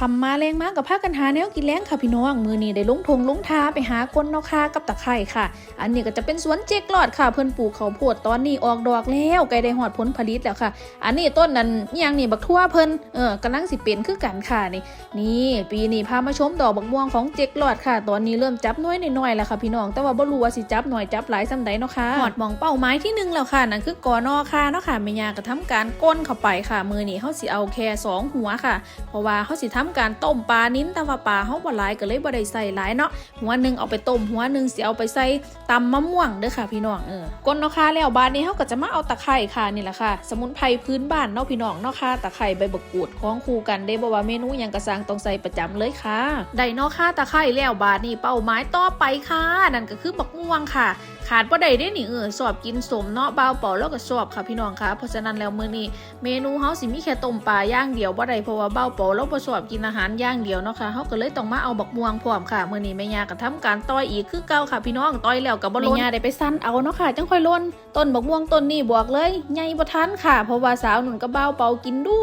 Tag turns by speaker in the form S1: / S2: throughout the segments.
S1: คำมาแรงมากกับผ้ากันหาแนวกินแรงค่ะพี่น้อง มือนี้ได้ลงทงลงทาไปหาก้นเนาะค่ะกับตะไคร่ค่ะ อันนี้ก็จะเป็นสวนเจ๊กหลอดค่ะเพิ่นปลูกข้าวโพดตอนนี้ออกดอกแล้วใกล้ได้หอดผลผลิตแล้วค่ะ อันนี้ต้นนั้นยังนี่บักทั่วเพิ่นเออกำลังสิเป็นคือกันค่ะนี่ นี่ปีนี้พามาชมดอกบักม่วงของเจ๊กหลอดค่ะ ตอนนี้เริ่มจับน้อยน้อยแล้วค่ะพี่น้องแต่ว่าบ่รู้ว่าสิจับหน่อยจับหลายซำใดเนาะค่ะหอดมองเป้าหมายที่หนึ่งแล้วค่ะนั่นคือกอนอค่ะเนาะค่ะแม่ยาก็ทำการก้นเข้าไปค่ะ มือนี้เฮาสิเอาแค่สองหัวค่ะ เพราะว่าเขาสิทำการต้มปลานิ้นแต่ว่าปลาเขาบ่หลายก็เลยบ่ได้ใส่หลายเนาะหัวหนึงเอาไปต้มหัวหนึงสิเอาไปใส่ตำมะม่วงเด้อค่ะพี่น้องเออก้นเนาะค่ะแล้วบานนี้เขาก็จะมาเอาตะไคร่ค่ะนี่แหละค่ะ สมุนไพรพื้นบ้านเนาะพี่น้องเนาะค่ะตะไคร่ใบบักกูดของคู่กันได้บ่ว่าเมนูหยังกระซังต้องใส่ประจำเลยค่ะได้เนาะค่ะตะไคร่แล้วบานนี้เป้าหมายต่อไปค่ะนั่นก็คือบักม่วงค่ะ ขาดบ่ได้ได้หนี่เออสอบกินสมเนาะเบาเป่าแล้วก็สอบค่ะพี่น้องค่ะเพราะฉะนั้นแล้วมื้อนี้เมนูเฮาสิมีแค่ต้มปลาย่างเดียวบ่ได้เพราะว่าเบ้าโปเราบ่ชอบกินอาหารย่างเดียวเนาะค่ะเฮาก็เลยต้องมาเอาบักม่วงพร้อมค่ะมื้อนี้แม่ย่าก็ทำการต้อยอีกคือเก่าค่ะพี่น้องต้อยแล้วก็บ่ล้นแม่ย่าได้ไปสั่นเอาเนาะค่ะจังค่อยล้นต้นบักม่วงต้นนี้บอกเลยใหญ่บ่ทันค่ะ เพราะว่าสาวนุ่นก็เบ้าเป่ากินดู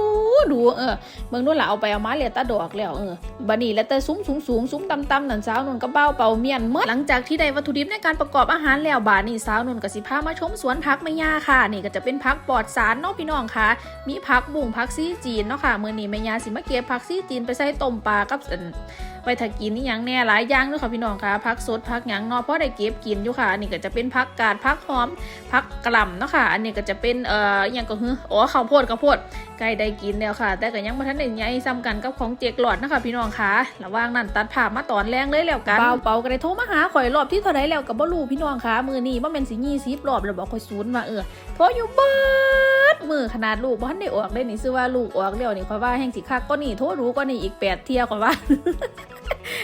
S1: ดูเออเบิ่งนู่นล่ะเอาไปเอามาเลือแตาดอกแล้วเออบัดนี้แล้วแต่สูงสูงสูงสูงต่ำต่ำนั่นสาวนุ่นก็เบ้าเป่าเมียนหมดหลังจากที่ได้วัตถุดิบในการประกอบอาหารแล้วบาดนี้สาวนุ่นกับสิพามาชมสวนผักแม่ย่าค่ะ นี่ก็จะเป็นผักปลอดสารเนาะพี่น้องค่ะ มีผักบุ้งผักซี่จีนเนาะค่ะ มื้อนี้แม่ยาสิมาเก็บผักซี่จีนไปใส่ต้มปลากับอั่น ไว้ถ้ากินนี่ยังแน่หลายอย่างด้วยค่ะพี่น้องค่ะผักสดผักหยังเนาะเพราะได้เก็บกินอยู่ค่ะอันนี้ก็จะเป็นผักกาดผักหอมผักกล่ำเนาะค่ะอันนี้ก็จะเป็นเอ่ออหยังก็คืออ๋อข้าวโพดข้าวโพดใกล้ได้กินแล้วค่ะ แต่ก็ยังบ่ทันได้ใหญ่ซ้ำกันกับของเจกหลอดนะคะพี่น้องค่ะระว่างนั้นตัดภาพมาตอนแรงเลยแล้วกันเปาเปาก็ได้โทรมาหาข่อยรอบที่เท่าไรแล้วก็บ่รู้พี่น้องค่ะมือนี้บ่แม่นสิ20รอบแล้วบอกข่อยศูนย์ว่าเออโทรอยู่เบิดมือขนาดลูกบ่ทันได้ออกเลยนี่ซื้อว่าลูกออกแล้วนี่ข่อยว่าแห่งสิคักก็นี่โทรรู้ก็นี่อีกแปดเที่ยข่อยว่า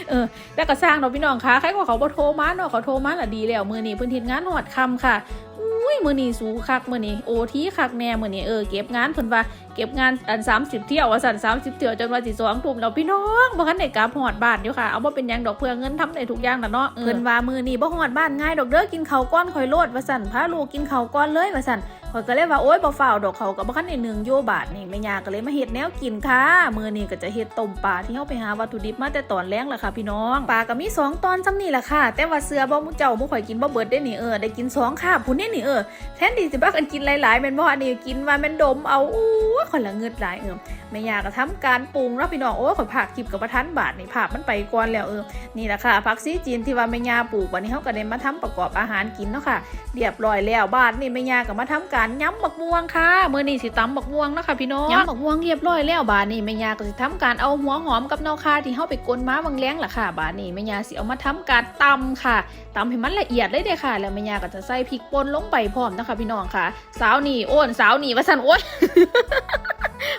S1: เออแต่ก็สร้างเนาะพี่น้องค่ะใครก็เขาบ่โทรมาเนาะเขาโทรมาละดีแล้วมื้อนี้เพิ่นเฮ็ดงานฮอดค่ำค่ะอุ้ยมื้อนี้สูคักมื้อนี้โอทีคักแน่มื้อนี้เออเก็บงานเพิ่นว่าเก็บงานอัน30เที่ยวว่าสั่น30เที่ยวจนว่าสิ2ทุ่มแล้วพี่น้องบ่คันได้กลับฮอดบ้านอยู่ค่ะเอาบ่เป็นหยังดอกเพื่อเงินทำได้ทุกอย่างน่ะเนาะเพิ่นว่ามื้อนี้บ่ฮอดบ้านง่ายดอกเด้อกินข้าวก้อนข่อยโลดว่าสั่นพาลูกกินข้าวก้อนเลยว่าสั่น ข่อยก็เลยว่าโอ๊ยบ่ฟ้าวดอกเขาก็บ่คันได้หนึ่งโยบาทนี่แม่ย่าก็เลยมาเฮ็ดแนวกินค่ะมื้อนี้ก็จะเฮ็ดต้มปลาที่เฮาไปหาวัตถุดิบมาแต่ตอนแรกล่ะค่ะพี่น้องปลาก็มีสองตอนซ้ำนี่ล่ะค่ะ แต่ว่าเสือบ่มุเจ้าบ่ข่อยกินบ่เบิดได้นี่เออได้กินสองค่ะผุนนี่นี่เออแทนที่สิบักอันกินหลายๆแม่นบ่อันนี้กินว่าแม่นดมเอาอู้ข่อยละเงิดหลายเออ แม่ยาก็ทำการปรุงเนาะพี่น้องโอ้ข่อยผักคลิปกับประทันบาทนี่ภาพมันไปก่อนแล้วเออนี่แหละค่ะผักซีจีนที่ว่าแม่ยาปลูกวันนี้เฮาก็ได้มาทำประกอบอาหารกินเนาะค่ะเรียบร้อยแล้วบานนี่แม่ยาก็มาทำการย้ำบักม่วงค่ะเมื้อนี้สิตำบักม่วงเนาะค่ะพี่น้องย้ำบักม่วงเรียบร้อยแล้วบานนี่แม่ยาก็สิทำการเอาหัวหอมกับนาคาที่เฮาไปกลม้าบางแล้งล่ะค่ะ บานนี่แม่ยาสิเอามาทำการตำค่ะตำให้มันละเอียดเลยเด้อค่ะ แล้วแม่ยาก็จะใส่พริกป่นลงไปพร้อมนะคะพี่น้องค่ะ สาวนี่โอ้นสาวนี่ว่าสันโอ๊ย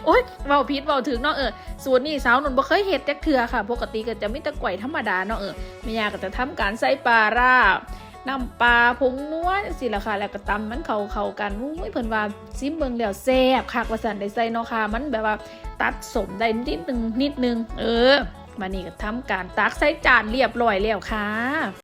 S1: โอ๊ยเบาพิษเบาถึงเนาะเออสูตรนี่สาวนุ่นบ่เคยเฮ็ดจักเทื่อค่ะ ปกติก็จะมีแตะก่ธรรมดาเนาะเออแม่ยาก็จะทำการใส่ปลาร่าน้ำปลาผงนัวสิละค่ะแล้วก็ตำมันเข้าเข้ากันอุ้ยเพิ่นว่าซิมเบิงแล้วแซ่บคักว่าซั่นได้ใส่เนาะค่ะมันแบบว่าตัดสมได้นิดนึงนิดนึง เออมานี่ก็ทำการตักใส่จานเรียบร้อยแล้วค่ะ